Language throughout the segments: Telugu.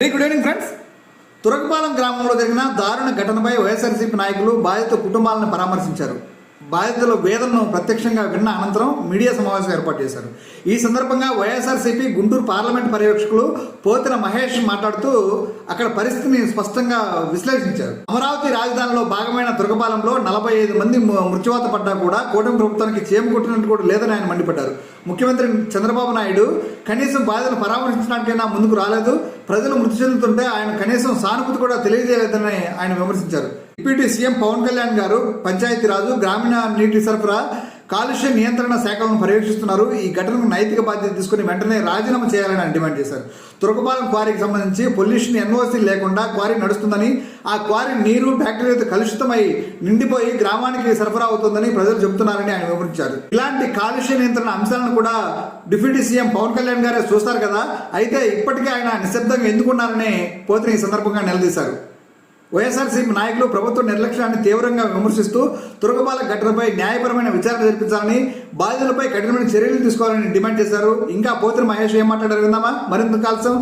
Very good evening friends Turakapalem గ్రామంలో జరిగిన దారుణ ఘటనపై వైఎస్ఆర్సీపీ నాయకులు బాధిత కుటుంబాలను పరామర్శించారు. బాధితుల వేదనను ప్రత్యక్షంగా విన్న అనంతరం మీడియా సమావేశం ఏర్పాటు చేశారు. ఈ సందర్భంగా వైఎస్ఆర్సీపీ గుంటూరు పార్లమెంట్ పర్యవేక్షకులు పోతిన మహేష్ మాట్లాడుతూ అక్కడ పరిస్థితిని స్పష్టంగా విశ్లేషించారు. అమరావతి రాజధానిలో భాగమైన దుర్గపాలెంలో నలభై ఐదు మంది మృత్యువాత పడ్డా కూడా కూటమి ప్రభుత్వానికి చేమ కొట్టినట్టు కూడా లేదని ఆయన మండిపడ్డారు. ముఖ్యమంత్రి చంద్రబాబు నాయుడు కనీసం బాధను పరామర్శించడానికైనా ముందుకు రాలేదు. ప్రజలు మృతి చెందుతుంటే ఆయన కనీసం సానుభూతి కూడా తెలియజేయలేదని ఆయన విమర్శించారు. డిప్యూటీ సీఎం పవన్ కళ్యాణ్ గారు పంచాయతీరాజు గ్రామీణ నీటి సరఫరా కాలుష్య నియంత్రణ శాఖలను పర్యవేక్షిస్తున్నారు. ఈ ఘటనకు నైతిక బాధ్యత తీసుకుని వెంటనే రాజీనామా చేయాలని డిమాండ్ చేశారు. తురకపాలెం క్వారీకి సంబంధించి పొల్యూషన్ ఎన్ఓసీ లేకుండా క్వారీ నడుస్తుందని ఆ క్వారీ నీరు బ్యాక్టీరియాతో కలుషితమై నిండిపోయి గ్రామానికి సరఫరా అవుతుందని ప్రజలు చెబుతున్నారని ఆయన వివరించారు. ఇలాంటి కాలుష్య నియంత్రణ అంశాలను కూడా డిప్యూటీ సీఎం పవన్ కళ్యాణ్ గారే చూస్తారు కదా. అయితే ఇప్పటికే ఆయన నిశ్శబ్దంగా ఎందుకున్నారని పోతిని ఈ సందర్భంగా నిలదీశారు. వైఎస్ఆర్సీపీ నాయకులు ప్రభుత్వ నిర్లక్ష్యాన్ని తీవ్రంగా విమర్శిస్తూ తురగబాల ఘటనపై న్యాయపరమైన విచారణ జరిపించాలని బాధితులపై కఠినమైన చర్యలు తీసుకోవాలని డిమాండ్ చేశారు. ఇంకా పోతిన మహేష్ ఏం మాట్లాడారు విందామా? మరింత కాల్సం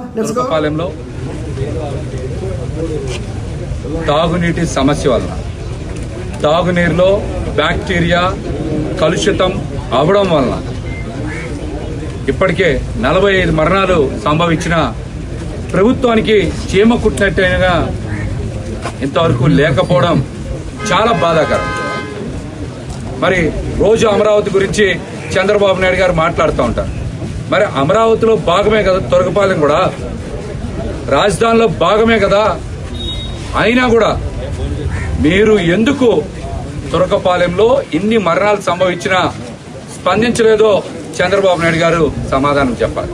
తాగునీటి సమస్య వలన తాగునీరులో బ్యాక్టీరియా కలుషితం అవడం వలన ఇప్పటికే నలభై ఐదు మరణాలు సంభవించిన ప్రభుత్వానికి చీమ కుట్టినట్టయినా ఇంతవరకు లేకపోవడం చాలా బాధాకరం. మరి రోజు అమరావతి గురించి చంద్రబాబు నాయుడు గారు మాట్లాడుతూ ఉంటారు. మరి అమరావతిలో భాగమే కదా తొరగపాలెం కూడా? రాజధానిలో భాగమే కదా? అయినా కూడా మీరు ఎందుకు తురకపాలెంలో ఇన్ని మరణాలు సంభవించినా స్పందించలేదో చంద్రబాబు నాయుడు గారు సమాధానం చెప్పాలి.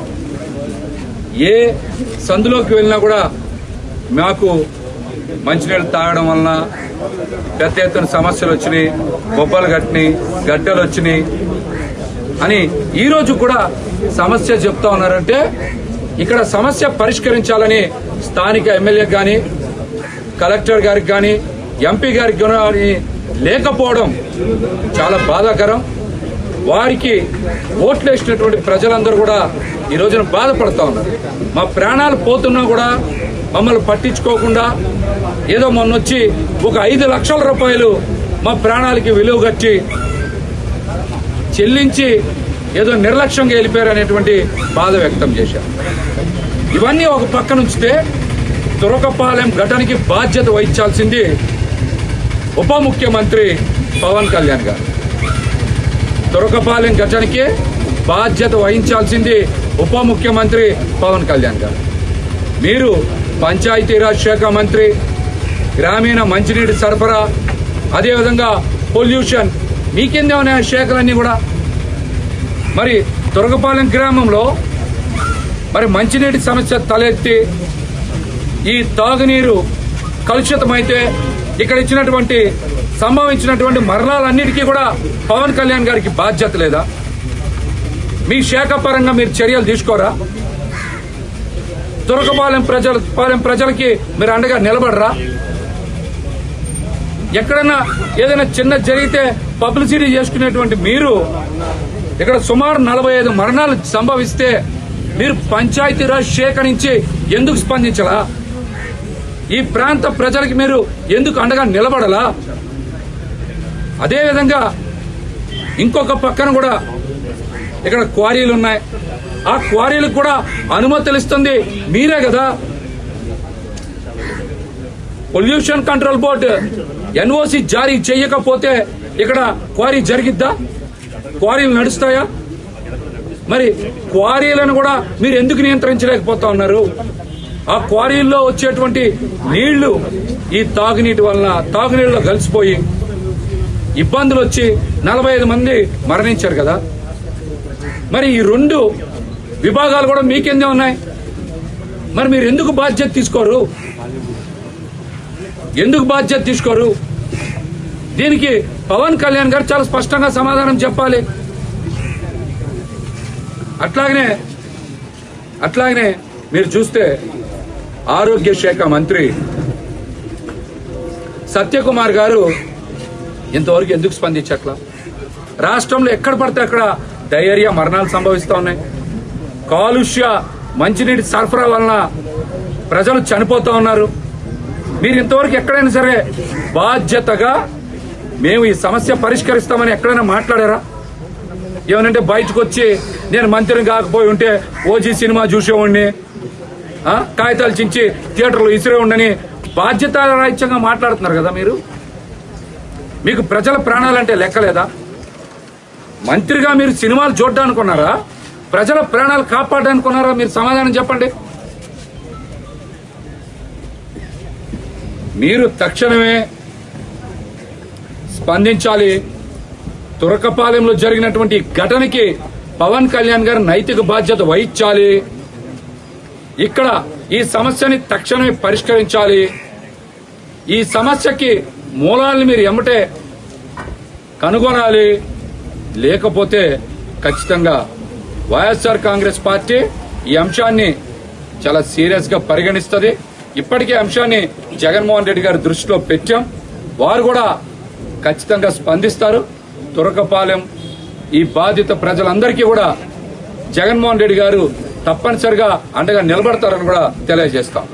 ఏ సందులోకి వెళ్ళినా కూడా మాకు మంచినీళ్ళు తాగడం వలన పెద్ద ఎత్తున సమస్యలు వచ్చినాయి బొబ్బలు కట్టినాయి గడ్డలు వచ్చినాయి అని ఈరోజు కూడా సమస్య చెప్తా ఉన్నారంటే ఇక్కడ సమస్య పరిష్కరించాలని స్థానిక ఎమ్మెల్యే కానీ కలెక్టర్ గారికి కానీ ఎంపీ గారికి కానీ లేకపోవడం చాలా బాధాకరం. వారికి ఓట్లు వేసినటువంటి ప్రజలందరూ కూడా ఈ రోజున బాధపడుతూ ఉన్నారు. మా ప్రాణాలు పోతున్నా కూడా మమ్మల్ని పట్టించుకోకుండా ఏదో మొన్న వచ్చి ఒక ఐదు లక్షల రూపాయలు మా ప్రాణాలకి విలువ కట్టి చెల్లించి ఏదో నిర్లక్ష్యంగా వెళ్ళిపోయారు అనేటువంటి బాధ వ్యక్తం చేశారు. ఇవన్నీ ఒక పక్కన ఉంచితే తురకపాలెం ఘటనకి బాధ్యత వహించాల్సింది ఉప ముఖ్యమంత్రి పవన్ కళ్యాణ్ గారు. తురకపాలెం ఘటనకి బాధ్యత వహించాల్సింది ఉప ముఖ్యమంత్రి పవన్ కళ్యాణ్ గారు. మీరు పంచాయతీరాజ్ శాఖ మంత్రి గ్రామీణ మంచినీటి సరఫరా అదేవిధంగా పొల్యూషన్ మీ మీకిందే ఉన్నాయి శాఖలన్నీ కూడా. మరి తురగపాలెం గ్రామంలో మరి మంచినీటి సమస్య తలెత్తి ఈ తాగునీరు కలుషితమైతే ఇక్కడ ఇచ్చినటువంటి సంభవించినటువంటి మరణాలన్నిటికీ కూడా పవన్ కళ్యాణ్ గారికి బాధ్యత లేదా? మీ శాఖ పరంగా మీరు చర్యలు తీసుకోరా? దుర్గపాలెం ప్రజల పాలెం ప్రజలకి మీరు అండగా నిలబడరా? ఎక్కడన్నా ఏదైనా చిన్న జరిగితే పబ్లిసిటీ చేసుకునేటువంటి మీరు ఇక్కడ సుమారు నలభై ఐదు మరణాలు సంభవిస్తే మీరు పంచాయతీరాజ్ శాఖ నుంచి ఎందుకు స్పందించలా? ఈ ప్రాంత ప్రజలకి మీరు ఎందుకు అండగా నిలబడలా? అదేవిధంగా ఇంకొక పక్కన కూడా ఇక్కడ క్వారీలు ఉన్నాయి. ఆ క్వారీలకు కూడా అనుమతులు ఇస్తుంది మీరే కదా? పొల్యూషన్ కంట్రోల్ బోర్డు ఎన్ఓసి జారీ చేయకపోతే ఇక్కడ క్వారీ జరిగిద్దా? క్వారీలు నడుస్తాయా? మరి క్వారీలను కూడా మీరు ఎందుకు నియంత్రించలేకపోతా ఉన్నారు? ఆ క్వారీల్లో వచ్చేటువంటి నీళ్ళు ఈ తాగునీటి వలన తాగునీళ్ళలో కలిసిపోయి ఇబ్బందులు వచ్చి నలభై ఐదు మంది మరణించారు కదా? మరి ఈ రెండు విభాగాలు కూడా మీకెందే ఉన్నాయి. మరి మీరు ఎందుకు బాధ్యత తీసుకోరు? ఎందుకు బాధ్యత తీసుకోరు? దీనికి పవన్ కళ్యాణ్ గారు చాలా స్పష్టంగా సమాధానం చెప్పాలి. అట్లాగనే అట్లాగనే మీరు చూస్తే ఆరోగ్య శాఖ మంత్రి సత్యకుమార్ గారు ఇంతవరకు ఎందుకు స్పందించట్లా? రాష్ట్రంలో ఎక్కడ పడితే అక్కడ డయేరియా మరణాలు సంభవిస్తూ ఉన్నాయి. కాలుష్య మంచినీటి సరఫరా వలన ప్రజలు చనిపోతా ఉన్నారు. మీరు ఇంతవరకు ఎక్కడైనా సరే బాధ్యతగా మేము ఈ సమస్య పరిష్కరిస్తామని ఎక్కడైనా మాట్లాడారా? ఏమనంటే బయటకు వచ్చి నేను మంత్రిని కాకపోయి ఉంటే ఓజీ సినిమా చూసేవాడిని కాగితాలు చించి థియేటర్లో ఇసిరే ఉండని బాధ్యత రాహిత్యంగా మాట్లాడుతున్నారు కదా మీరు? మీకు ప్రజల ప్రాణాలంటే లెక్కలేదా? మంత్రిగా మీరు సినిమాలు చూడ్డానుకున్నారా? ప్రజల ప్రాణాలు కాపాడనుకున్నారా మీరు సమాధానం చెప్పండి. మీరు తక్షణమే స్పందించాలి. తురకపాలెంలో జరిగినటువంటి ఘటనకి పవన్ కళ్యాణ్ గారు నైతిక బాధ్యత వహించాలి. ఇక్కడ ఈ సమస్యని తక్షణమే పరిష్కరించాలి. ఈ సమస్యకి మూలాలను మీరు ఎమ్మటే కనుగొనాలి. లేకపోతే ఖచ్చితంగా వైఎస్ఆర్ కాంగ్రెస్ పార్టీ ఈ అంశాన్ని చాలా సీరియస్గా పరిగణిస్తుంది. ఇప్పటికే అంశాన్ని జగన్మోహన్ రెడ్డి గారి దృష్టిలో పెట్టాం. వారు కూడా ఖచ్చితంగా స్పందిస్తారు. తురకపాలెం ఈ బాధిత ప్రజలందరికీ కూడా జగన్మోహన్ రెడ్డి గారు తప్పనిసరిగా అండగా నిలబడతారని కూడా తెలియజేస్తాం.